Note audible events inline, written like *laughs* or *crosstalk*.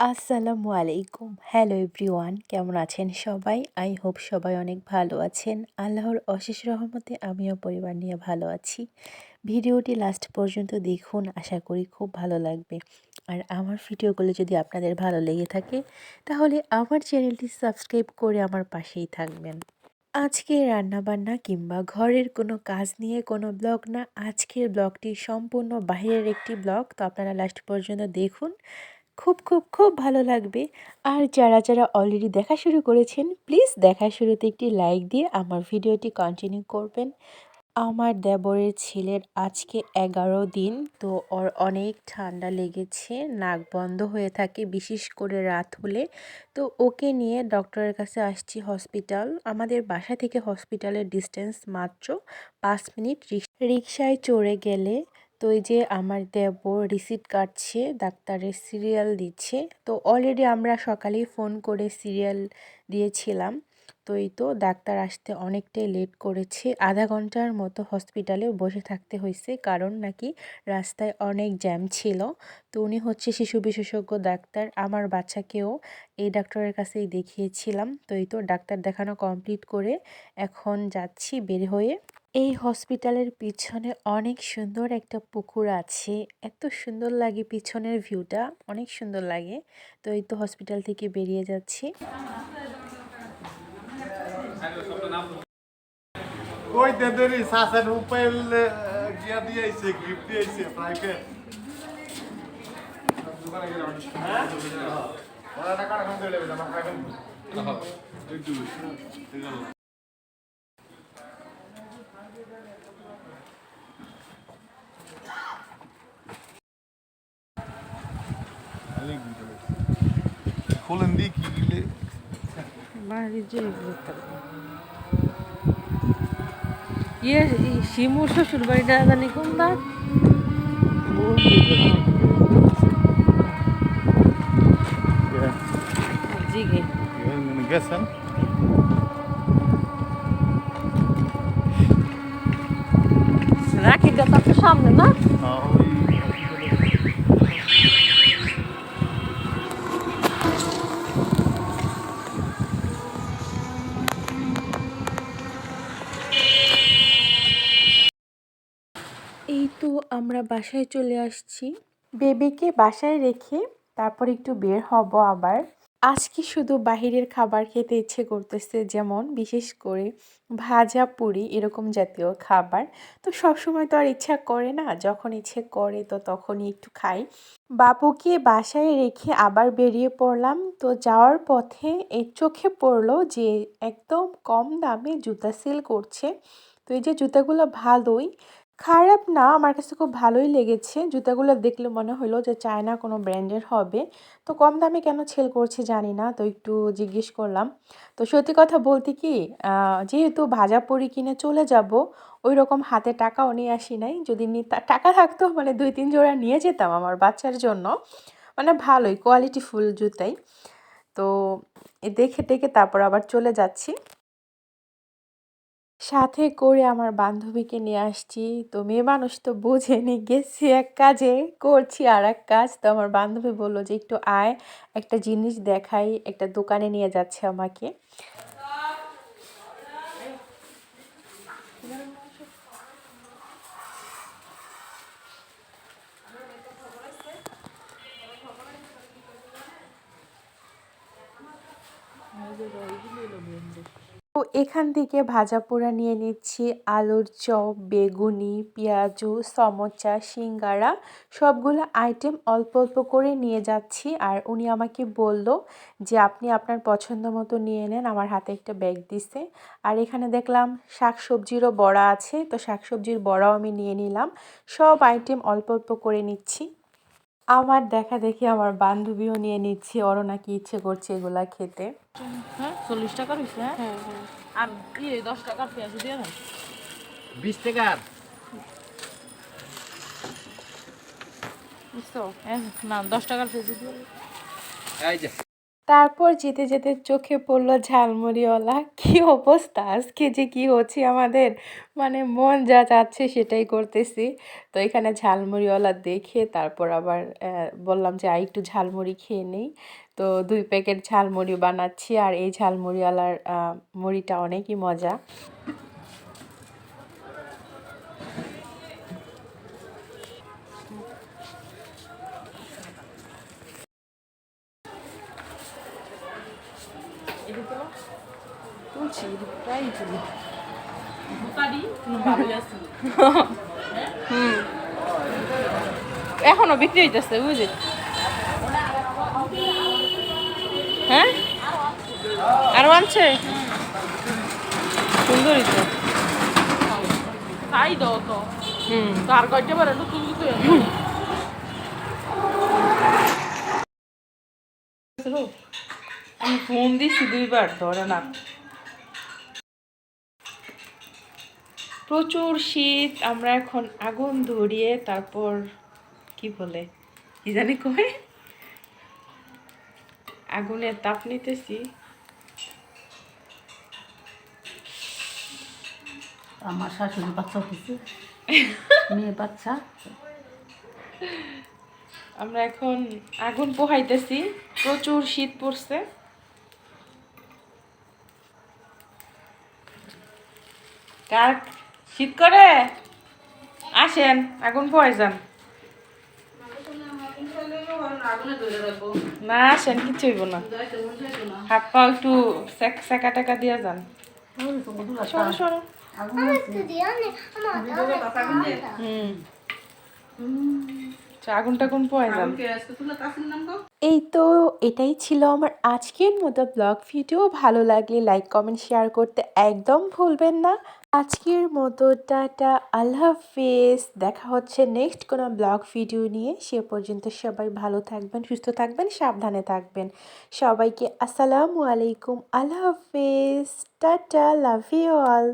আসসালামু আলাইকুম। Hello everyone কেমন আছেন সবাই? আই হোপ সবাই অনেক ভালো আছেন। আল্লাহর অশেষ রহমতে আমিও পরিবার নিয়ে ভালো আছি। ভিডিওটি লাস্ট পর্যন্ত দেখুন, আশা করি খুব ভালো লাগবে। আর আমার ভিডিওগুলো যদি আপনাদের ভালো লেগে থাকে, তাহলে আমার চ্যানেলটি সাবস্ক্রাইব করে আমার পাশেই থাকবেন। আজকে রান্নাবান্না কিংবা ঘরের কোনো কাজ নিয়ে কোনো ব্লগ না, আজকের ব্লগটি সম্পূর্ণ বাইরের একটি ব্লগ তো আপনারা লাস্ট পর্যন্ত দেখুন। খুব খুব খুব ভালো লাগবে। আর যারা যারা অলরেডি দেখা শুরু করেছেন প্লিজ দেখা শুরুতে একটি লাইক দিয়ে আমার ভিডিওটি কন্টিনিউ করবেন। আমার দেবরের ছেলের আজকে এগারো দিন, তো ওর অনেক ঠান্ডা লেগেছে, নাক বন্ধ হয়ে থাকে, বিশেষ করে রাত হলে। তো ওকে নিয়ে ডক্টরের কাছে আসছি হসপিটাল আমাদের বাসা থেকে হসপিটালের ডিস্টেন্স মাত্র পাঁচ মিনিট রিক্সায় চড়ে গেলে তো এই যে আমার দেবর রিসিট কাটছে, ডাক্তারের সিরিয়াল দিচ্ছে, তো অলরেডি আমরা সকালেই ফোন করে সিরিয়াল দিয়েছিলাম। তো এই তো ডাক্তার আসতে অনেকটাই লেট করেছে, আধা ঘণ্টার মতো হসপিটালে বসে থাকতে হয়েছে, কারণ নাকি রাস্তায় অনেক জ্যাম ছিল। তো উনি হচ্ছে শিশু বিশেষজ্ঞ ডাক্তার, আমার বাচ্চাকেও এই ডাক্তারের কাছেই দেখিয়েছিলাম। তো এই তো ডাক্তার দেখানো কমপ্লিট করে এখন যাচ্ছি বের হয়ে। এই হসপিটালের পিছনে অনেক সুন্দর একটা পুকুর আছে। এত সুন্দর লাগে পিছনের ভিউটা, অনেক সুন্দর লাগে। তো এই তো হসপিটাল থেকে বেরিয়ে যাচ্ছি। খোলেন দিয়ে কি গিলে? বাইরে যে ইয়ে শিমুর শ্বশুর বাড়িটা জানি কোন দাঁত জিগে। গেছেন? রাখিটা তো সামনে না? আমরা বাসায় চলে আসছি। বেবিকে বাসায় রেখে তারপর একটু বের হব আবার। আজকে শুধু বাহিরের খাবার খেতে ইচ্ছে করতেছে, যেমন বিশেষ করে ভাজা পুরি, এরকম জাতীয় খাবার। তো সবসময় তো আর ইচ্ছা করে না, যখন ইচ্ছে করে তো তখনই একটু খাই। বাবুকে বাসায় রেখে আবার বেরিয়ে পড়লাম, তো যাওয়ার পথে এই চোখে পড়ল যে একদম কম দামে জুতা সেল করছে। তো এই যে জুতাগুলো ভালোই খারাপ না, আমার কাছে খুব ভালোই লেগেছে। জুতাগুলো দেখলে মনে হলো যে চায়না কোনো ব্র্যান্ডের হবে। তো কম দামে কেন ছেল করছে জানি না, তো একটু জিজ্ঞেস করলাম। তো সত্যি কথা বলতে কি যেহেতু ভাজা পরি কিনে চলে যাব ওই রকম হাতে টাকাও নিয়ে আসি নাই। যদি টাকা থাকতো মানে দুই, তিন জোড়া নিয়ে যেতাম আমার বাচ্চার জন্য। মানে ভালোই কোয়ালিটি ফুল জুতাই। তো দেখে টেকে তারপর আবার চলে যাচ্ছি। সাথে করে আমার বান্ধবীকে নিয়ে আসছি। তো মেয়ে মানুষ তো বোঝেনি। গেছি এক কাজে, করছি আর এক কাজ। তো আমার বান্ধবী বলল যে, একটু আয়, একটা জিনিস দেখাই, একটা দোকানে নিয়ে যাচ্ছে আমাকে। তো এখান থেকে ভাজা পোড়া নিয়ে নিচ্ছি আলুর চপ, বেগুনি, পেঁয়াজু, সমোচা, সিঙ্গারা, সবগুলো আইটেম অল্প অল্প করে নিয়ে যাচ্ছি। আর উনি আমাকে বলল যে, আপনি আপনার পছন্দ মতো নিয়ে নেন, আমার হাতে একটা ব্যাগ দিছে। আর এখানে দেখলাম শাক সবজিরও বড়া আছে, তো শাক সবজির বড়াও আমি নিয়ে নিলাম। সব আইটেম অল্প অল্প করে নিচ্ছি। আমার দেখা দেখি আমার বান্ধবীও নিয়ে নিচ্ছে ওরও নাকি ইচ্ছে করছে এগুলা খেতে। হ্যাঁ চল্লিশ টাকা রয়েছে হ্যাঁ? আর ইয়ে দশ টাকার পেঁয়াজ দিয়ে দেন। বিশ টাকার বুঝছ? না দশ টাকার পেঁয়াজ দিয়ে এই যে। তারপর যেতে যেতে চোখে পড়ল ঝালমুড়িওয়ালা। কি অবস্থা? আজকে যে কি হচ্ছে আমাদের? মানে মন যা চাচ্ছে সেটাই করতেছি। তো এখানে ঝালমুড়িওয়ালা দেখে তারপর আবার বললাম যে আর একটু ঝালমুড়ি খেয়ে নেই। তো দুই প্যাকেট ঝালমুড়ি বানাচ্ছি আর এই ঝালমুড়িওয়ালার মুড়িটা অনেকই মজা তুলছি প্রায় তুলি বুকারি কোনো ভালোই আছে *laughs* হুম। এখনও বিক্রি হইতেছে বুঝলি? হ্যাঁ? আরও আনছে? সুন্দরই তো। খাই দাও তো। হুম। কার কয়টা একটু তুলি আমি ফোন দিছি দুইবার ধরে না। প্রচুর শীত আমরা এখন আগুন ধরিয়ে তারপর কি বলে কি জানি কয়? আগুনের তাপ নিতেছি। আমার শাশুড়ি বাচ্চা হয়েছে *laughs* মেয়ে বাচ্চা। আমরা এখন আগুন পোহাইতেছি প্রচুর শীত পড়ছে। কার শীত করে? আসেন আগুন পোহাই যান। না আসেন কিচ্ছু হইব না। হাত পা একটু সেকা টেকা দিয়ে যান। সরো সরো। হুম। আগুন টাগুন পোহাই যান এই তো এটাই ছিল আমার আজকের মতো ব্লগ ভিডিও। ভালো লাগলে লাইক কমেন্ট শেয়ার করতে একদম ভুলবেন না। আজকের মতো টাটা আল্লাহ হাফেজ। দেখা হচ্ছে নেক্সট কোনো ব্লগ ভিডিও নিয়ে। সে পর্যন্ত সবাই ভালো থাকবেন সুস্থ থাকবেন সাবধানে থাকবেন। সবাইকে আসসালামু আলাইকুম আল্লাহ হাফেজ। Tata love you all